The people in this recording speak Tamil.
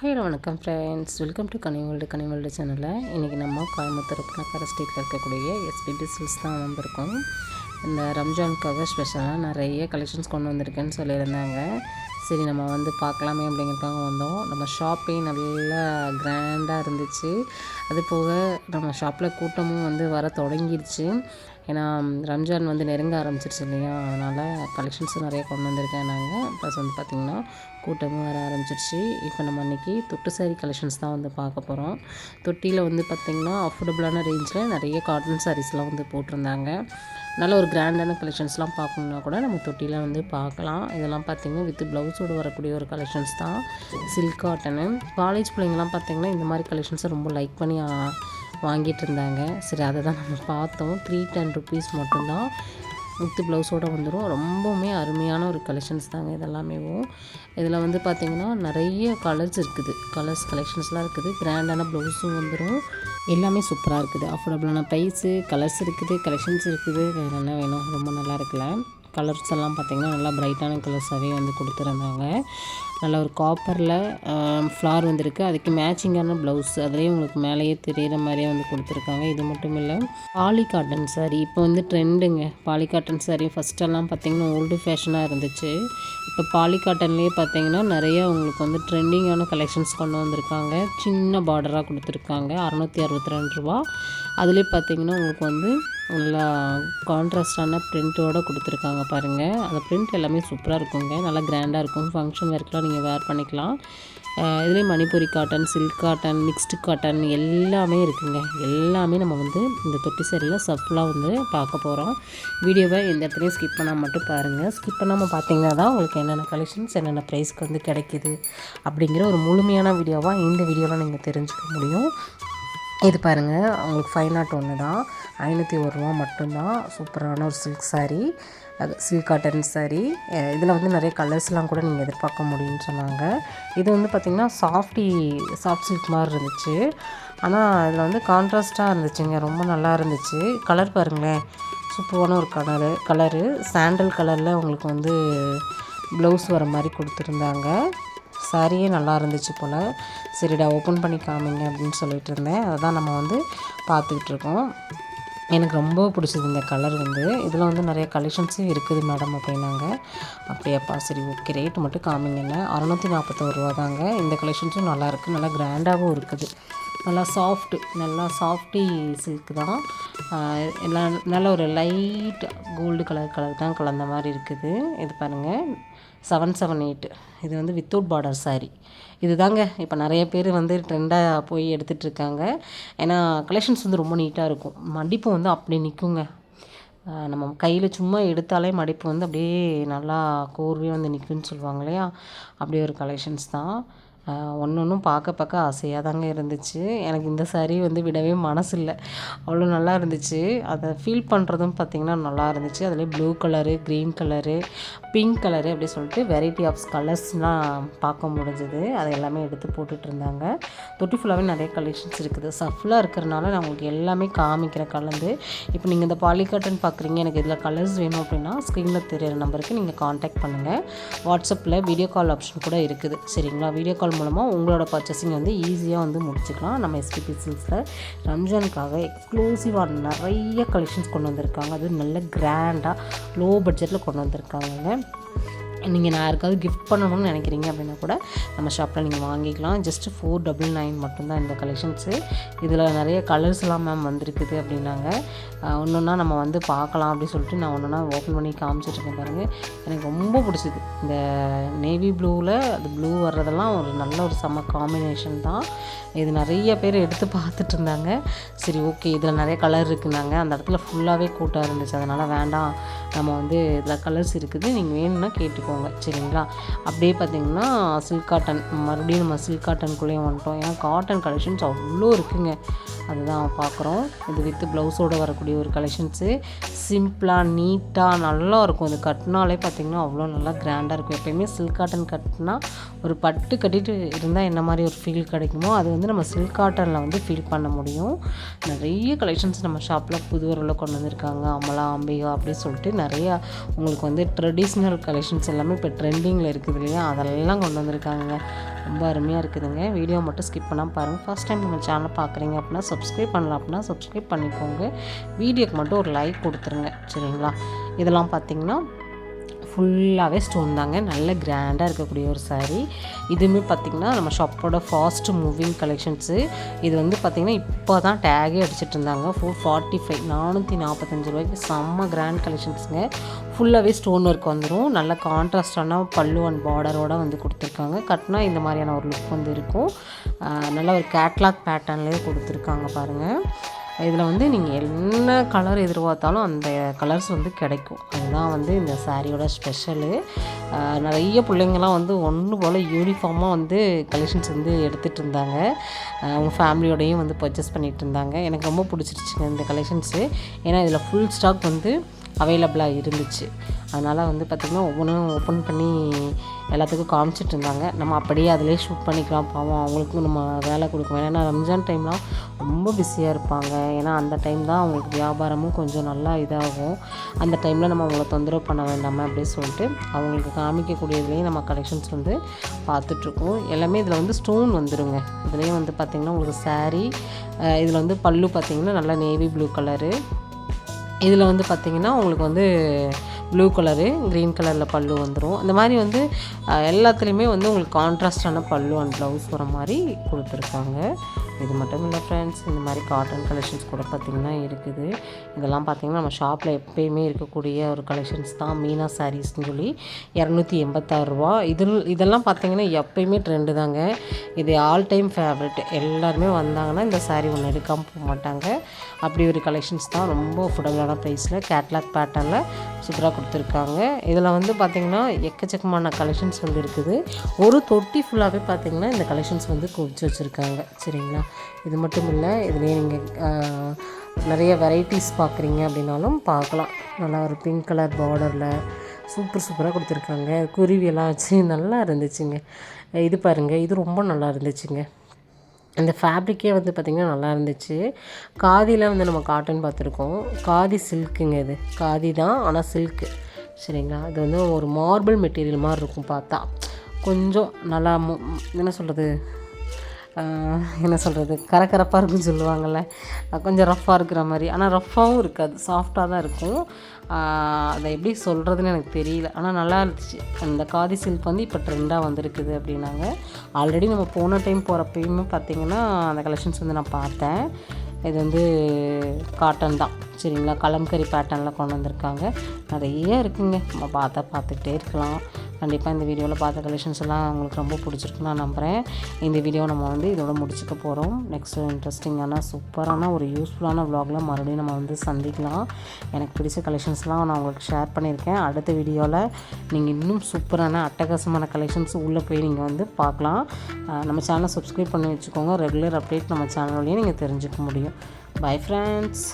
ஹலோ வணக்கம் friends welcome to Kaniworld Kaniworld சேனலில் இன்றைக்கி நம்ம கோயம்புத்தூர் பணக்கார ஸ்ட்ரீட்டில் இருக்கக்கூடிய எஸ்பிபி சில்ஸ் தான் வந்திருக்கோம் இந்த ரம்ஜானுக்காக ஸ்பெஷலாக நிறைய கலெக்ஷன்ஸ் கொண்டு வந்திருக்கேன்னு சொல்லியிருந்தாங்க. சரி நம்ம வந்து பார்க்கலாமே அப்படிங்கிறதுக்காக வந்தோம். நம்ம ஷாப்பே நல்லா கிராண்டாக இருந்துச்சு. அது போக நம்ம ஷாப்பில் கூட்டமும் வந்து வர தொடங்கிடுச்சு. ஏன்னா ரம்ஜான் வந்து நெருங்க ஆரம்பிச்சிருச்சு இல்லையா? அதனால் கலெக்ஷன்ஸும் நிறைய கொண்டு வந்திருக்கேன் நாங்கள் ப்ளஸ் வந்து பார்த்திங்கன்னா கூட்டமும் வர ஆரம்பிச்சிருச்சு. இப்போ நம்ம இன்றைக்கி தொட்டு சாரி கலெக்ஷன்ஸ் தான் வந்து பார்க்க போகிறோம் தொட்டியில் வந்து பார்த்திங்கன்னா அஃபோர்டபுளான ரேஞ்சில் நிறைய காட்டன் சாரீஸ்லாம் வந்து போட்டிருந்தாங்க. நல்ல ஒரு கிராண்டான கலெக்ஷன்ஸ்லாம் பார்க்கணுன்னா கூட நம்ம தொட்டியில் வந்து பார்க்கலாம். இதெல்லாம் பார்த்திங்கன்னா வித் ப்ளவுஸோடு வரக்கூடிய ஒரு கலெக்ஷன்ஸ் தான். சில்க் காட்டனு காலேஜ் பிள்ளைங்கள்லாம் பார்த்திங்கன்னா இந்த மாதிரி கலெக்ஷன்ஸை ரொம்ப லைக் பண்ணி வாங்கிட்டு இருந்தாங்க சரி அதை தான் நம்ம பார்த்தோம். த்ரீ டென் ருபீஸ் மட்டும்தான். முத்து ப்ளவுஸோடு வந்துடும் ரொம்பவுமே அருமையான ஒரு கலெக்ஷன்ஸ் தாங்க இதெல்லாமேவும் இதில் வந்து பார்த்திங்கன்னா நிறைய கலர்ஸ் இருக்குது. கலர்ஸ் கலெக்ஷன்ஸ்லாம் இருக்குது. கிராண்டான ப்ளவுஸும் வந்துடும் எல்லாமே சூப்பராக இருக்குது. அஃபோர்டபுளான ப்ரைஸு கலர்ஸ் இருக்குது கலெக்ஷன்ஸ் இருக்குது. வேறு என்ன வேணும்? ரொம்ப நல்லா இருக்குல்ல. கலர்ஸ் எல்லாம் பார்த்திங்கன்னா நல்லா ப்ரைட்டான கலர்ஸாகவே வந்து கொடுத்துருந்தாங்க. நல்ல ஒரு காப்பரில் ஃப்ளார் வந்திருக்கு. அதுக்கு மேட்சிங்கான ப்ளவுஸ் அதுலேயும் உங்களுக்கு மேலேயே தெரிகிற மாதிரியே வந்து கொடுத்துருக்காங்க. இது மட்டும் இல்லை பாலி காட்டன் சாரீ இப்போ வந்து ட்ரெண்டுங்க பாலி காட்டன் சாரீ ஃபஸ்ட்டெல்லாம் பார்த்திங்கன்னா ஓல்டு ஃபேஷனாக இருந்துச்சு. இப்போ பாலி காட்டன்லேயே பார்த்தீங்கன்னா நிறைய உங்களுக்கு வந்து ட்ரெண்டிங்கான கலெக்ஷன்ஸ் கொண்டு வந்திருக்காங்க. சின்ன பார்டராக கொடுத்துருக்காங்க. அறநூற்றி அறுபத்தி ரெண்டு ரூபா. அதுலேயே பார்த்தீங்கன்னா உங்களுக்கு வந்து நல்லா கான்ட்ராஸ்டான ப்ரிண்ட்டோடு கொடுத்துருக்காங்க பாருங்கள் அந்த ப்ரிண்ட் எல்லாமே சூப்பராக இருக்குங்க. நல்லா கிராண்டாக இருக்கும். ஃபங்க்ஷன் வேர்க்கெலாம் நீங்கள் வேர் பண்ணிக்கலாம். இதுலேயும் Manipuri cotton silk cotton mixed cotton எல்லாமே இருக்குங்க. எல்லாமே நம்ம வந்து இந்த தொட்டி சரியில் சஃப்லாக வந்து பார்க்க போகிறோம் வீடியோவை எந்த இடத்துலையும் ஸ்கிப் பண்ணால் மட்டும் பாருங்கள் ஸ்கிப் பண்ணாமல் பார்த்தீங்கன்னா தான் உங்களுக்கு என்னென்ன கலெக்ஷன்ஸ் என்னென்ன ப்ரைஸ்க்கு வந்து கிடைக்கிது அப்படிங்கிற ஒரு முழுமையான வீடியோவாக இந்த வீடியோவில் நீங்கள் தெரிஞ்சுக்க முடியும். இது பாருங்கள் அவங்களுக்கு ஃபைவ் நாட் ஒன்று தான் ஐநூற்றி ஒரு ரூபா மட்டும்தான். சூப்பரான ஒரு சில்க் சாரீ அது சில்க் காட்டன் சாரீ இதில் வந்து நிறைய கலர்ஸ்லாம் கூட நீங்கள் எதிர்பார்க்க முடியும்னு சொன்னாங்க. இது வந்து பார்த்திங்கன்னா சாஃப்டி சாஃப்ட் சில்க் மாதிரி இருந்துச்சு. ஆனால் இதில் வந்து கான்ட்ராஸ்ட்டாக இருந்துச்சுங்க. ரொம்ப நல்லா இருந்துச்சு. கலர் பாருங்களேன். சூப்பரான ஒரு கலரு கலரு சாண்டல் கலரில் உங்களுக்கு வந்து ப்ளவுஸ் வர மாதிரி கொடுத்துருந்தாங்க. சாரியே நல்லா இருந்துச்சு போல். சரிடா ஓப்பன் பண்ணி காமிங்க அப்படின்னு சொல்லிட்டு இருந்தேன். அதை தான் நம்ம வந்து பார்த்துக்கிட்டு இருக்கோம். எனக்கு ரொம்ப பிடிச்சது இந்த கலர் வந்து. இதில் வந்து நிறைய கலெக்ஷன்ஸும் இருக்குது மேடம் அப்படின்னாங்க. அப்படியாப்பா சரி ஓகே ரேட்டு மட்டும் காமிங்கன்னு அறநூற்றி நாற்பத்தோரு ரூபா தாங்க இந்த கலெக்ஷன்ஸும் நல்லாயிருக்கு நல்லா கிராண்டாகவும் இருக்குது. நல்லா சாஃப்ட்டு நல்லா சாஃப்டி சில்க் தான். எல்லாம் நல்ல ஒரு லைட் கோல்டு கலர் கலர் தான் கலந்த மாதிரி இருக்குது. இது பாருங்கள் செவன் செவன் எயிட் இது வந்து வித்தவுட் பார்டர் சாரீ இது தாங்க இப்போ நிறைய பேர் வந்து ட்ரெண்டாக போய் எடுத்துகிட்டு இருக்காங்க. ஏன்னா கலெக்ஷன்ஸ் வந்து ரொம்ப நீட்டாக இருக்கும். மடிப்பு வந்து அப்படி நிற்குங்க நம்ம கையில் சும்மா எடுத்தாலே மடிப்பு வந்து அப்படியே நல்லா கோர்வையாக வந்து நிற்குன்னு சொல்லுவாங்க இல்லையா? அப்படியே ஒரு கலெக்ஷன்ஸ் தான். ஒன்று ஒன்றும் பார்க்க பார்க்க ஆசையாக தாங்க இருந்துச்சு. எனக்கு இந்த சாரீ வந்து விடவே மனசு இல்லை அவ்வளோ நல்லா இருந்துச்சு. அதை ஃபீல் பண்ணுறதும் பார்த்திங்கன்னா நல்லா இருந்துச்சு. அதில் blue colour green colour pink colour அப்படி சொல்லிட்டு வெரைட்டி ஆஃப் கலர்ஸ்லாம் பார்க்க முடிஞ்சது. அதை எல்லாமே எடுத்து போட்டுட்டு இருந்தாங்க. தொட்டி ஃபுல்லாகவே நிறைய கலெக்ஷன்ஸ் இருக்குது. சஃப்லாக இருக்கிறனால நான் உங்களுக்கு எல்லாமே காமிக்கிறேன் கலந்து. இப்போ நீங்கள் இந்த பாலிகாட்டன் பார்க்குறீங்க எனக்கு இதில் கலர்ஸ் வேணும் அப்படின்னா ஸ்க்ரீனில் தெரியிற நம்பருக்கு நீங்கள் காண்டாக்ட் பண்ணுங்கள் வாட்ஸ்அப்பில் வீடியோ கால் ஆப்ஷன் கூட இருக்குது. சரிங்களா? வீடியோ கால் மூலமாக உங்களோட பர்ச்சேசிங் வந்து ஈஸியாக வந்து முடிச்சுக்கலாம். நம்ம எஸ்பிபி சில்ஸில் ரம்ஜானுக்காக எக்ஸ்க்ளூசிவாக நிறைய கலெக்ஷன்ஸ் கொண்டு வந்திருக்காங்க. அது நல்ல கிராண்டாக லோ பட்ஜெட்டில் கொண்டு வந்திருக்காங்க நீங்கள் நான் யாருக்காவது கிஃப்ட் பண்ணணும்னு நினைக்கிறீங்க அப்படின்னா கூட நம்ம ஷாப்பில் நீங்கள் வாங்கிக்கலாம். ஜஸ்ட்டு ஃபோர் டபுள் நைன் மட்டும்தான் இந்த கலெக்ஷன்ஸு இதில் நிறைய கலர்ஸ்லாம் மேம் வந்திருக்குது அப்படின்னாங்க. ஒன்று ஒன்றா நம்ம வந்து பார்க்கலாம் அப்படின்னு சொல்லிட்டு நான் ஒன்று ஒன்றா ஓப்பன் பண்ணி காமிச்சிட்ருக்கேன் பாருங்கள் எனக்கு ரொம்ப பிடிச்சிது. இந்த நேவி ப்ளூவில் அது ப்ளூ வர்றதெல்லாம் ஒரு நல்ல ஒரு செம்ம காம்பினேஷன் தான். இது நிறைய பேர் எடுத்து பார்த்துட்டு இருந்தாங்க. சரி ஓகே இதில் நிறைய கலர் இருக்குனாங்க அந்த இடத்துல ஃபுல்லாகவே கூட்டாக இருந்துச்சு. அதனால் வேண்டாம். நம்ம வந்து இதில் கலர்ஸ் இருக்குது. நீங்கள் வேணும்னா கேட்டுக்கோங்க. சரிங்களா? அப்படியே பார்த்திங்கன்னா சில்க் காட்டன் மறுபடியும் நம்ம சில்க் காட்டனுக்குள்ளேயே வந்துட்டோம். ஏன்னா காட்டன் கலெக்ஷன்ஸ் அவ்வளோ இருக்குங்க. அதுதான் பார்க்குறோம். இது வித் ப்ளவுஸோடு வரக்கூடிய ஒரு கலெக்ஷன்ஸு சிம்பிளாக நீட்டாக நல்லா இருக்கும். இது கட்டினாலே பார்த்திங்கன்னா அவ்வளோ நல்லா கிராண்டாக இருக்கும். எப்போயுமே சில்க் காட்டன் கட்டினா ஒரு பட்டு கட்டிட்டு இருந்தால் என்ன மாதிரி ஒரு ஃபீல் கிடைக்குமோ அது வந்து நம்ம சில்க் காட்டனில் வந்து ஃபீல் பண்ண முடியும். நிறைய கலெக்ஷன்ஸ் நம்ம ஷாப்பில் புது கொண்டு வந்திருக்காங்க. அமலா அம்பிகா அப்படின்னு சொல்லிட்டு நிறையா உங்களுக்கு வந்து ட்ரெடிஷ்னல் கலெக்ஷன்ஸ் எல்லாம் எல்லாமே இப்போ ட்ரெண்டிங்கில் இருக்குது இல்லையா? அதெல்லாம் கொண்டு வந்திருக்காங்க ரொம்ப அருமையாக இருக்குதுங்க. வீடியோ மட்டும் ஸ்கிப் பண்ணால் பாருங்கள் ஃபஸ்ட் டைம் நம்ம சேனல் பார்க்குறீங்க அப்படின்னா சப்ஸ்கிரைப் பண்ணலாம் அப்படின்னா சப்ஸ்கிரைப் பண்ணிக்கோங்க. வீடியோக்கு மட்டும் ஒரு லைக் கொடுத்துருங்க. சரிங்களா? இதெல்லாம் பார்த்தீங்கன்னா ஃபுல்லாகவே ஸ்டோன் தாங்க. நல்ல கிராண்டாக இருக்கக்கூடிய ஒரு saree. இதுவுமே பார்த்திங்கன்னா நம்ம ஷாப்போட ஃபாஸ்ட் மூவிங் கலெக்ஷன்ஸு இது வந்து பார்த்திங்கன்னா இப்போ தான் டேகே அடிச்சிட்டு இருந்தாங்க. ஃபோர் ஃபார்ட்டி ஃபைவ் நானூற்றி நாற்பத்தஞ்சு ரூபாய்க்கு செம்ம கிராண்ட் கலெக்ஷன்ஸுங்க ஃபுல்லாகவே ஸ்டோன் ஒர்க் வந்துடும் நல்ல கான்ட்ராஸ்டான பல்லு அண்ட் பார்டரோடு வந்து கொடுத்துருக்காங்க. கட்டினா இந்த மாதிரியான ஒரு லுக் வந்து இருக்கும். நல்ல ஒரு கேட்லாக் பேட்டர்ன்லேயே கொடுத்துருக்காங்க பாருங்கள் இதில் வந்து நீங்கள் என்ன கலர் எதிர்பார்த்தாலும் அந்த கலர்ஸ் வந்து கிடைக்கும். அதுதான் வந்து இந்த சாரியோட ஸ்பெஷலு நிறைய பிள்ளைங்கள்லாம் வந்து ஒன்று போல் யூனிஃபார்மாக வந்து கலெக்ஷன்ஸ் வந்து எடுத்துகிட்டு இருந்தாங்க. அவங்க ஃபேமிலியோடையும் வந்து பர்ச்சேஸ் பண்ணிகிட்டு இருந்தாங்க. எனக்கு ரொம்ப பிடிச்சிருச்சுங்க இந்த கலெக்ஷன்ஸு ஏன்னா இதில் ஃபுல் ஸ்டாக் வந்து அவைலபிளாக இருந்துச்சு. அதனால் வந்து பார்த்திங்கன்னா ஒவ்வொன்றும் ஓப்பன் பண்ணி எல்லாத்துக்கும் காமிச்சிட்டு இருந்தாங்க. நம்ம அப்படியே அதிலே ஷூட் பண்ணிக்கலாம். பாவம் அவங்களுக்கும் நம்ம வேலை கொடுக்கணும். ஏன்னா ரம்ஜான் டைம்லாம் ரொம்ப பிஸியாக இருப்பாங்க. ஏன்னா அந்த டைம் தான் அவங்களுக்கு வியாபாரமும் கொஞ்சம் நல்லா இதாகும். அந்த டைமில் நம்ம அவங்கள தொந்தரவு பண்ண வேண்டாமே அப்படின்னு சொல்லிட்டு அவங்களுக்கு காமிக்கக்கூடியதுலேயும் நம்ம கலெக்ஷன்ஸ் வந்து பார்த்துட்ருக்கோம். எல்லாமே இதில் வந்து ஸ்டோன் வந்துடுங்க இதுலேயும் வந்து பார்த்திங்கன்னா உங்களுக்கு சாரீ இதில் வந்து பல்லு பார்த்திங்கன்னா நல்லா நேவி ப்ளூ கலரு இதில் வந்து பார்த்திங்கன்னா உங்களுக்கு வந்து ப்ளூ கலரு க்ரீன் கலரில் பல்லு வந்துடும் அந்த மாதிரி வந்து எல்லாத்துலேயுமே வந்து உங்களுக்கு கான்ட்ராஸ்டான பல்லு அண்ட் ப்ளவுஸ் வர மாதிரி கொடுத்துருக்காங்க. இது மட்டும் இல்லை ஃப்ரெண்ட்ஸ் இந்த மாதிரி காட்டன் கலெக்ஷன்ஸ் கூட பார்த்திங்கன்னா இருக்குது. இதெல்லாம் பார்த்திங்கன்னா நம்ம ஷாப்பில் எப்பயுமே இருக்கக்கூடிய ஒரு கலெக்ஷன்ஸ் தான். மீனா சாரீஸ்னு சொல்லி இரநூத்தி எண்பத்தாறு ரூபா. இதில் இதெல்லாம் பார்த்திங்கன்னா எப்பயுமே ட்ரெண்டு தாங்க. இது ஆல் டைம் ஃபேவரட் எல்லாருமே வந்தாங்கன்னா இந்த சாரீ ஒன்று எடுக்காமல் போக மாட்டாங்க. அப்படி ஒரு கலெக்ஷன்ஸ் தான் ரொம்ப அஃபோர்டபுளான ப்ரைஸில் கேட்லாக் பேட்டர்னில் சூப்பராக கொடுத்துருக்காங்க. இதில் வந்து பார்த்திங்கன்னா எக்கச்சக்கமான கலெக்ஷன்ஸ் வந்து இருக்குது. ஒரு தொட்டி ஃபுல்லாகவே பார்த்திங்கன்னா இந்த கலெக்ஷன்ஸ் வந்து குவிச்சு வச்சுருக்காங்க. சரிங்களா? இது மட்டும் இல்லை இதுலேயே நீங்கள் நிறைய வெரைட்டிஸ் பார்க்குறீங்க அப்படின்னாலும் பார்க்கலாம் நல்லா ஒரு பிங்க் கலர் பார்டரில் சூப்பர் சூப்பராக கொடுத்துருக்காங்க. குருவியெல்லாம் வச்சு நல்லா இருந்துச்சுங்க. இது பாருங்கள் இது ரொம்ப நல்லா இருந்துச்சுங்க. அந்த ஃபேப்ரிக்கே வந்து பார்த்திங்கன்னா நல்லா இருந்துச்சு. காதியில் வந்து நம்ம காட்டன் பார்த்துருக்கோம். காதி சில்க்குங்க இது. காதி தான் ஆனால் சில்க்கு சரிங்களா? இது வந்து ஒரு மார்பிள் மெட்டீரியல் மாதிரி இருக்கும் பார்த்தா. கொஞ்சம் நல்லா என்ன சொல்கிறது என்ன சொல்கிறது கரகரப்பாக இருக்குன்னு சொல்லுவாங்கள்ல கொஞ்சம் ரஃப்பாக இருக்கிற மாதிரி. ஆனால் ரஃப்பாகவும் இருக்காது. சாஃப்டாக தான் இருக்கும். அதை எப்படி சொல்கிறதுன்னு எனக்கு தெரியல. ஆனால் நல்லா இருந்துச்சு. அந்த காதி சில்க் வந்து இப்போ ட்ரெண்டாக வந்திருக்குது அப்படின்னாங்க. ஆல்ரெடி நம்ம போன டைம் போகிறப்பயுமே பார்த்தீங்கன்னா அந்த கலெக்ஷன்ஸ் வந்து நான் பார்த்தேன். இது வந்து காட்டன் தான். சரிங்களா? கலம்கரி பேட்டர்னில் கொண்டு வந்திருக்காங்க. நிறைய இருக்குங்க. நம்ம பார்த்தா பார்த்துக்கிட்டே இருக்கலாம். கண்டிப்பாக இந்த வீடியோவில் பார்த்த கலெக்ஷன்ஸ் எல்லாம் உங்களுக்கு ரொம்ப பிடிச்சிருக்குன்னு நான் நம்புகிறேன் இந்த வீடியோ நம்ம வந்து இதோட முடிச்சுக்க போகிறோம் நெக்ஸ்ட் இன்ட்ரெஸ்டிங்கான சூப்பரான ஒரு யூஸ்ஃபுல்லான vlogல மறுபடியும் நம்ம வந்து சந்திக்கலாம். எனக்கு பிடிச்ச கலெக்ஷன்ஸ்லாம் நான் உங்களுக்கு ஷேர் பண்ணியிருக்கேன். அடுத்த வீடியோவில் நீங்கள் இன்னும் சூப்பரான அட்டகாசமான கலெக்ஷன்ஸ் உள்ளே போய் நீங்கள் வந்து பார்க்கலாம். நம்ம சேனலை சப்ஸ்கிரைப் பண்ணி வச்சுக்கோங்க. ரெகுலர் அப்டேட் நம்ம சேனல் வழியே நீங்கள் தெரிஞ்சுக்க முடியும். Bye friends